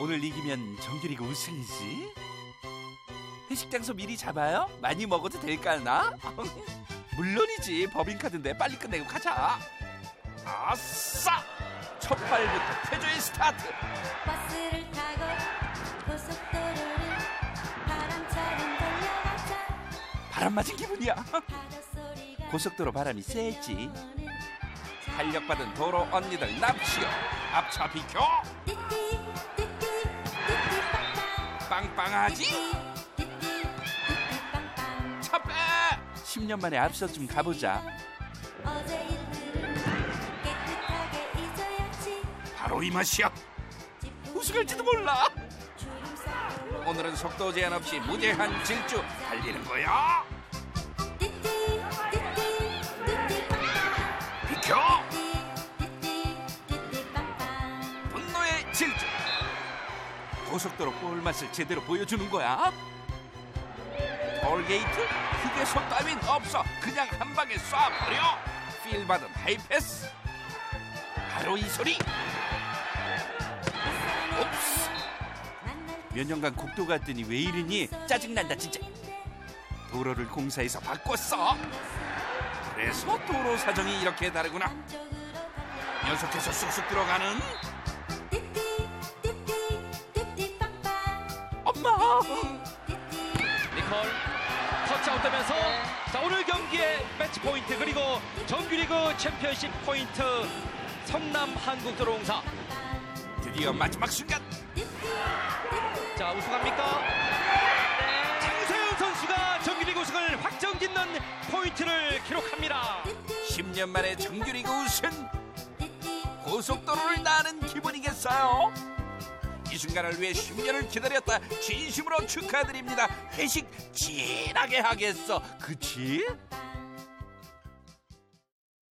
오늘 이기면 정규리그 우승이지. 회식 장소 미리 잡아요? 많이 먹어도 될까나? 물론이지. 법인카드인데 빨리 끝내고 가자. 아싸! 첫 발부터 태조의 스타트. 버스를 타고 고속도로를 바람처럼 달려가자 바람 맞은 기분이야. 고속도로 바람이 세지. 탄력받은 도로 언니들 납치요. 앞차 비켜. 띠띠 빵빵 빵빵하지? 띠띠 띠띠 빵빵 차 빼. 10년 만에 앞서 좀 가보자. 바로 이 맛이야. 우승할지도 몰라. 오늘은 속도 제한 없이 무제한 질주 달리는 거야. 비켜. 분노의 질주. 고속도로 꿀맛을 제대로 보여주는 거야. 톨게이트 휴게소 따윈 없어. 그냥 한 방에 쏴버려. 필 받은 하이패스. 바로 이 소리. 옵스. 몇 년간 국도 갔더니 왜 이러니 짜증난다 진짜. 도로를 공사해서 바꿨어. 그래서 도로 사정이 이렇게 다르구나. 연속해서 쑥쑥 들어가는 엄마. 니콜 터치아웃 되면서 자 오늘 경기의 매치 포인트 그리고 정규리그 챔피언십 포인트 성남 한국도로공사. 드디어 마지막 순간. 자 우승합니까? 장세현 선수가 정규리그 우승을 확정짓는 포인트를 기록합니다. 10년 만에 정규리그 우승. 고속도로를 나는 기분이겠어요 이 순간을 위해 10년을 기다렸다 진심으로 축하드립니다 회식 진하게 하겠어 그치?